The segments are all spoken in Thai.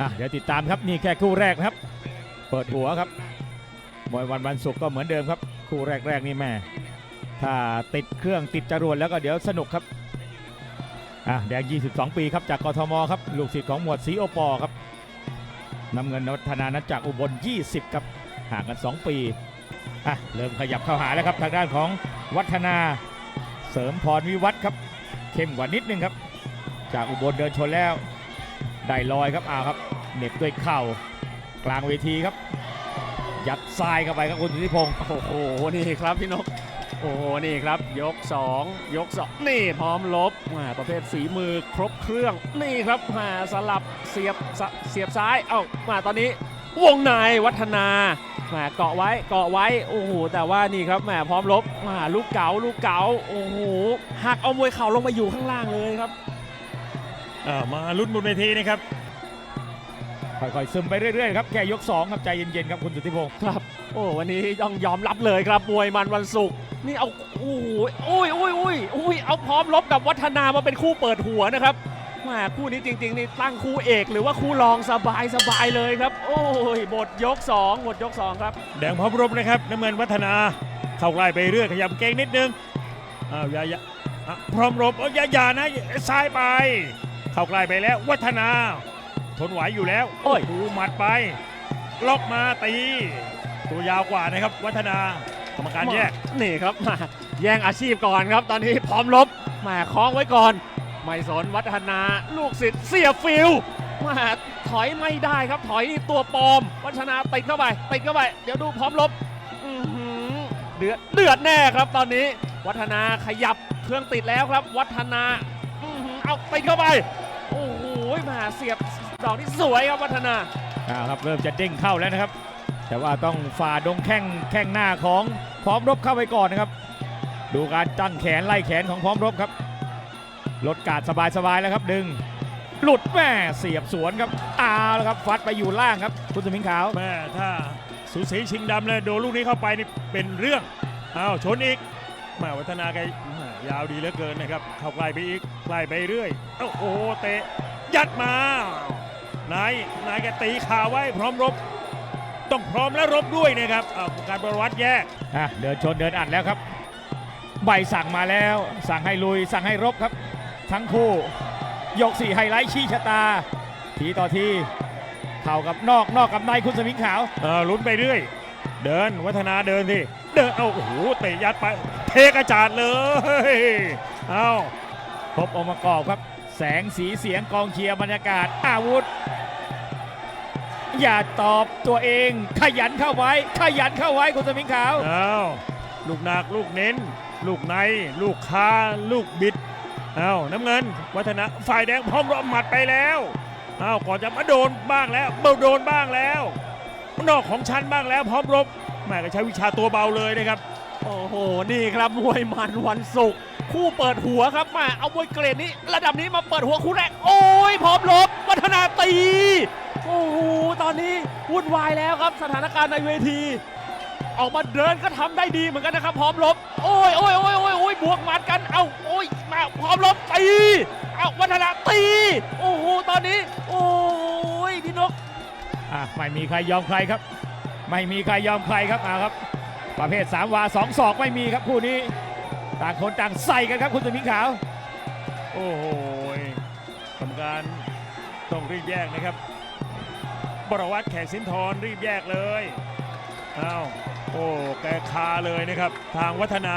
อะเดี๋ยวติดตามครับนี่แค่คู่แรกนะครับ เปิดหัวครับมวยวันวันศุกร์ก็เหมือนเดิมครับ คู่แรกๆนี่แม่ถ้าติดเครื่องติดจรวดแล้วก็เดี๋ยวสนุกครับอะแดง 22 ปีครับจากกทมครับลูกศิษย์ของหมวดสีโอปอครับน้ำเงินนวัฒนานั้นจากอุบล 20ครับห่างกัน 2 ปีอะเริ่มขยับเข้าหาแล้วครับทางด้านของวัฒนาเสริมพรวิวัฒน์ครับเข้มกว่านิดนึงครับ จากอุบลเดินชนแล้ว ได้ลอยครับอ้าวครับเหน็บด้วยเข่ากลางเวทีครับ ยัดทรายเข้าไปครับคุณสุทธิพงศ์โอ้โหนี่ครับพี่นกโอ้โหนี่ครับยก 2 ยก2นี่พร้อมลบมาประเภทฝีมือครบเครื่องนี่ครับมาสลับเสียบเสียบซ้ายเอ้ามาตอนนี้วงในวัฒนามาเกาะไว้เกาะไว้โอ้โหแต่ว่านี่ครับแหมพร้อมลบมาลูกเก๋าลูกเก๋าโอ้โหหักเอามวยเข่าลงมาอยู่ข้างล่างเลยครับ อ่ามาลุ้นบนเวทีนะครับ ค่อยๆซึมไปเรื่อยๆครับแค่ยก2ครับใจเย็นๆครับคุณสุทธิพงศ์ครับ โอ้วันนี้ต้องยอมรับเลยครับมวยมันวันศุกร์นี่เอาโอ้โหอุ้ยอุ้ยอุ้ยอุ้ยเอาพร้อมลบกับวัฒนามาเป็นคู่เปิดหัวนะครับแหมาคู่นี้จริง ๆ นี่ตั้งคู่เอกหรือว่าคู่รองสบายสบายเลยครับ โอ้ยหมดยก2หมดยก2ครับ แดงพร้อมรบนะครับน้ำเงินวัฒนาเข้าใกล้ไปเรื่อยขยับเก่งนิดนึงอ้าวอย่าอย่าอะพร้อมรบเอ้ยอย่าอย่านะซ้ายไป เข้าใกล้ไปแล้ว วัฒนา ทนไหวอยู่แล้ว โอ้ยดูหมัดไป ล็อกมาตี ตัวยาวกว่านะครับ วัฒนากรรมการแยกนี่ครับมาแย่งอาชีพก่อนครับ ตอนนี้พร้อมลบมาคล้องไว้ก่อน ไม่สนวัฒนาลูกศิษย์เสียฟิลมาถอยไม่ได้ครับ ถอยนี่ตัวปลอม วัฒนาติดเข้าไปติดเข้าไป เดี๋ยวดูพร้อมลบอื้อหือเดือดเดือดแน่ครับตอนนี้ วัฒนาขยับเครื่องติดแล้วครับ วัฒนาอื้อหือเอาติดเข้าไป โอ้โหมาเสียบดอกที่สวยครับวัฒนาอ่าครับเริ่มจะเด้งเข้าแล้วนะครับ แต่ว่าต้องฝ่าดงแข้งแข้งหน้าของพร้อมรบเข้าไปก่อนนะครับ ดูการตั้งแขนไล่แขนของพร้อมรบครับลดการสบายๆแล้วครับดึงหลุดแม่เสียบสวนครับอ้าวแล้วครับฟัดไปอยู่ล่างครับคุณสมิงขาวแม่ถ้าสูสีชิงดำเลยโดนลูกนี้เข้าไปนี่เป็นเรื่องอ้าวชนอีกแม่วัฒนาแกแม่ยาวดีเหลือเกินนะครับ เข้าใกล้ไปอีกใกล้ไปเรื่อยเอ้าโอ้โหเตะ ยัดมานายนายแกตีขาไว้พร้อมรบ ต้องพร้อมและรบด้วยนะครับอ้าวการประวัติแยกอะเดินชนเดินอัดแล้วครับ ใบสั่งมาแล้ว สั่งให้ลุย สั่งให้รบครับ ทั้งคู่ยกสี่ไฮไลท์ชี้ชะตา ทีต่อทีเข่ากับนอกนอกกับในคุณสมิงขาว เออลุ้นไปเรื่อย เดินวัฒนาเดินสิเดินเอาโอ้โหเตะยัดไป เทกระจาดเลย เอาครบองค์ประกอบครับ แสงสีเสียงกองเชียร์บรรยากาศอาวุธ อย่าตอบตัวเอง ขยันเข้าไว้ ขยันเข้าไว้คุณสมิงขาวเอาวลูกหนักลูกเน้น ลูกใน ลูกคาลูกบิดเอาวน้ำเงิน วัฒนะฝ่ายแดงพร้อมรบหมัดไปแล้วเอาวก่อนจะมาโดนบ้างแล้วเบาโดนบ้างแล้ว นอกของชั้นบ้างแล้วพร้อมรบแม่ก็ใช้วิชาตัวเบาเลยนะครับ โอ้โห นี่ครับมวยมันวันศุกร์คู่เปิดหัวครับมาเอามวยเกรดนี้ ระดับนี้มาเปิดหัวคู่แรก โอ้ยพร้อมลบวัฒนาตี โอ้โห ตอนนี้วุ่นวายแล้วครับสถานการณ์ในเวที ออกมาเดินก็ทำได้ดีเหมือนกันนะครับ พร้อมลบ โอ้ยโอ้ยโอ้ยโอ้ยโอ้ยบวกหมัดกัน เอาโอ้ยมาพร้อมลบตี เอาวัฒนาตี โอ้โห ตอนนี้ โอ้ยพี่นกอะไม่มีใครยอมใครครับ ไม่มีใครยอมใครครับอ่าครับ ประเภท 3 วา2ศอกไม่มีครับคู่นี้ ต่างคนต่างใส่กันครับคุณสมิงขาว โอ้โหกรรมการต้องรีบแยกนะครับ บรวัตแขกสินทรรีบแยกเลยอ้าวโอ้แกคาเลยนะครับ ทางวัฒนา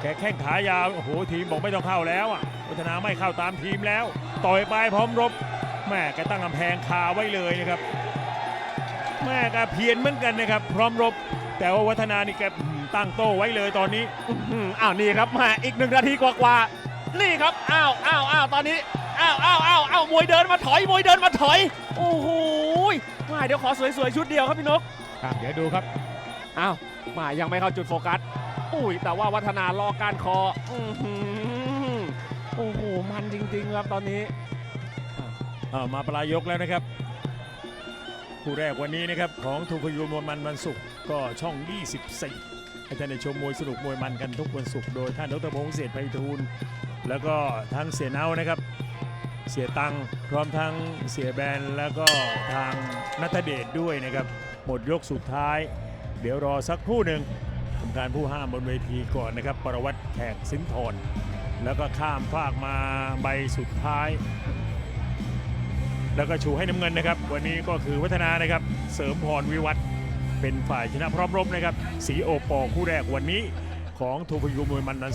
แกแข้งขายาวโอ้โหทีมบอกไม่ต้องเข้าแล้วอะวัฒนาไม่เข้าตามทีมแล้ว ต่อยไปพร้อมรบแม่แกตั้งกำแพงคาไว้เลยนะครับแม่แกเพียนเหมือนกันนะครับ พร้อมรบ แต่ว่าวัฒนานี่แกอืมตั้งโต้ไว้เลยตอนนี้อื้อหืออ้าวนี่ครับมาอีกหนึ่งนาทีกว่าๆนี่ครับอ้าวอ้าวอ้าวตอนนี้อ้าวอ้าวอ้าวอ้าวมวยเดินมาถอยมวยเดินมาถอย โอ้โหมาเดี๋ยวขอสวยๆชุดเดียวครับพี่นกอะเดี๋ยวดูครับอ้าวมายังไม่เข้าจุดโฟกัสอุ้ยแต่ว่าวัฒนารอการคออื้อหือโอ้โหมันจริงๆครับตอนนี้อ่ามาปลายยกแล้วนะครับ คู่แรกวันนี้นะครับของทูพยูมวยมันวันศุกร์ก็ช่อง 24 ให้ท่านได้ชมมวยสนุกมวยมันกันทุกวันศุกร์โดยท่านดรพงษ์เศรษฐ์ไพฑูรย์แล้วก็ทั้งเสียเนานะครับ เสียตังพร้อมทั้งเสียแบนแล้วก็ทางนัทเดชด้วยนะครับ หมดยกสุดท้าย เดี๋ยวรอสักครู่หนึ่งทำการผู้ห้ามบนเวทีก่อนนะครับ ประวัติแขกสินทรแล้วก็ข้ามฟากมาใบสุดท้าย แล้วก็ชูให้น้ำเงินนะครับ วันนี้ก็คือวัฒนานะครับ เสริมพรวิวัฒน์เป็นฝ่ายชนะพร้อมรบนะครับ สีโอปอคู่แรกวันนี้ของทูพยูมวยมันนัน